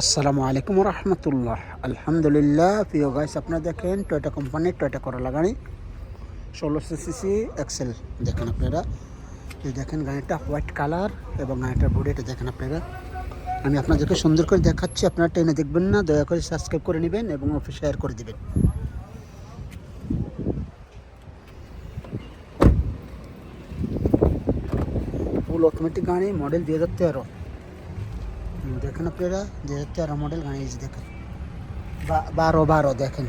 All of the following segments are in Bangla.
আসসালামু আলাইকুম রহমতুল্লাহ। আলহামদুলিল্লাহ, প্রিয় গাইস আপনারা দেখেন টয়টা কোম্পানির টয়টা করলা গাড়ি ষোলোশো সিসি এক্সেল দেখেন আপনারা। দেখেন গাড়িটা হোয়াইট কালার এবং গাড়িটার বডিটা দেখেন আপনারা। আমি আপনাদেরকে সুন্দর করে দেখাচ্ছি, আপনারা ট্রেনে দেখবেন না। দয়া করে সাবস্ক্রাইব করে নেবেন এবং অফিস শেয়ার করে দেবেন। ফুল অটোমেটিক গাড়ি মডেল দুই হাজার তেরো। দেখেন আপনারা তেরো মডেল গাড়ি দেখেন। বারো বারো, দেখেন।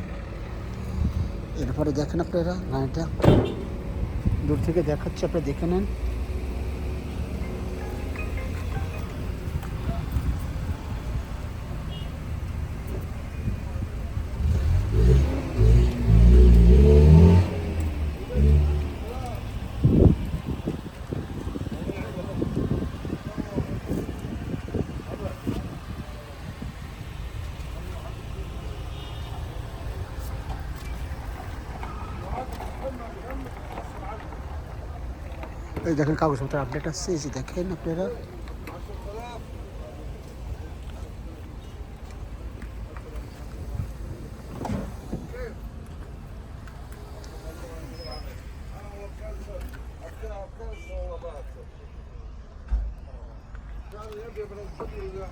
এরপরে দেখেন আপনারা, গাড়িটা। দূর থেকে দেখাচ্ছে আপনারা দেখে নেন। এই দেখেন কাগজপত্র আপডেট আসছে। এই যে দেখেন আপনারা। এই যে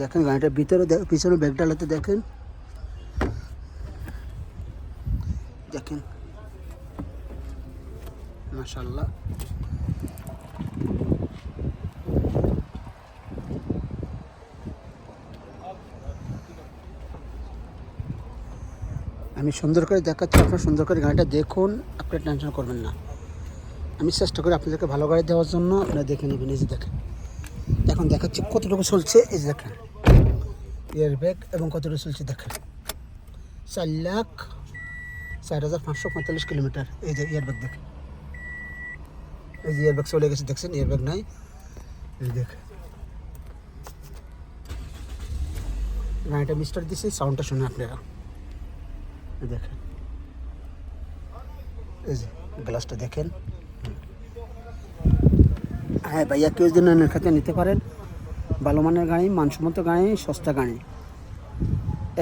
দেখেন গাড়িটার ভিতরে পিছনে ব্যাগ ডালাতে দেখেন। দেখেন। মাশাল্লাহ আমি সুন্দর করে দেখাচ্ছি, আপনার সুন্দর করে গাড়িটা দেখুন, আপনি টেনশন করবেন না। আমি চেষ্টা করি আপনাদেরকে ভালো গাড়ি দেওয়ার জন্য, আপনারা দেখে নেবেন নিজে দেখেন। এখন দেখাচ্ছি কতটুকু চলছে। এই যে দেখেন এয়ার ব্যাগ এবং কতটুকু চলছে দেখেন। চার লাখ চার হাজার পাঁচশো পঁয়তাল্লিশ কিলোমিটার। এই যে এয়ার ব্যাগ দেখেন। এই যে এয়ার ব্যাগ চলে গেছে, দেখছেন? এয়ারব্যাগ নাই। এই দেখেন। গাড়িটা মিস্টার দিছি সাউন্ডটা শুনে আপনারা। দেখেন। এই যে গ্লাসটা দেখেন। হ্যাঁ ভাইয়া কেউ যদি নয়নের খাতে নিতে পারেন। ভালো মানের গাড়ি, মানসম্মত গাড়ি, সস্তা গাড়ি।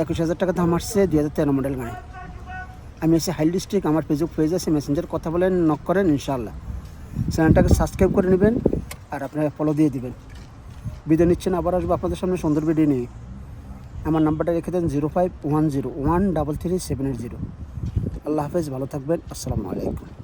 একুশ হাজার টাকা দাম আসছে, দুই হাজার তেরো মডেল গাড়ি। আমি এসে হাইল ডিস্ট্রিক্ট আমার ফেসবুক পেজ আছে মেসেঞ্জার কথা বলেন নক করেন ইনশাল্লাহ চ্যানেলটাকে সাবস্ক্রাইব করে নেবেন আর আপনারা ফলো দিয়ে দিবেন। বিদায় নিচ্ছেন, আবার আসব আপনাদের সামনে সুন্দর ভিডিও নিয়ে। আমার নাম্বারটা রেখে দেন zero five one zero one double three seven eight zero আল্লাহ হাফেজ, ভালো থাকবেন, আসসালামু আলাইকুম।